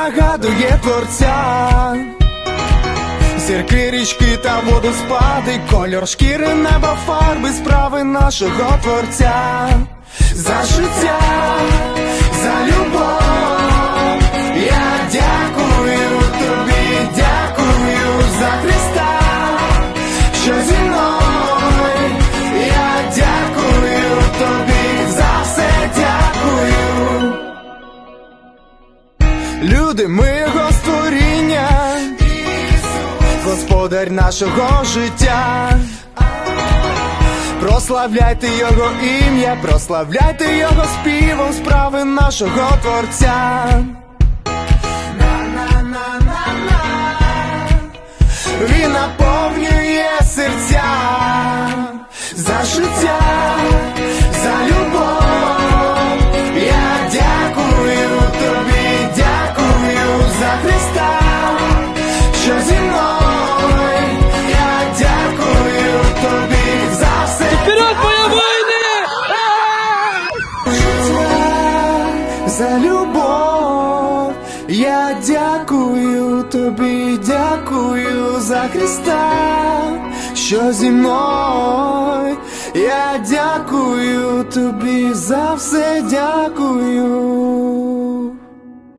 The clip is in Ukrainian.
нагадує творця. Зірки, річки та водоспади, кольор шкіри, неба, фарби, справи нашого творця. Люди, ми його створіння, Господар нашого життя. Прославляйте його ім'я, прославляйте його співом справи нашого творця. Він наповнює серця за життя, за любов. Я дякую тобі, дякую за Христа, що зі мною. Я дякую тобі за все, дякую.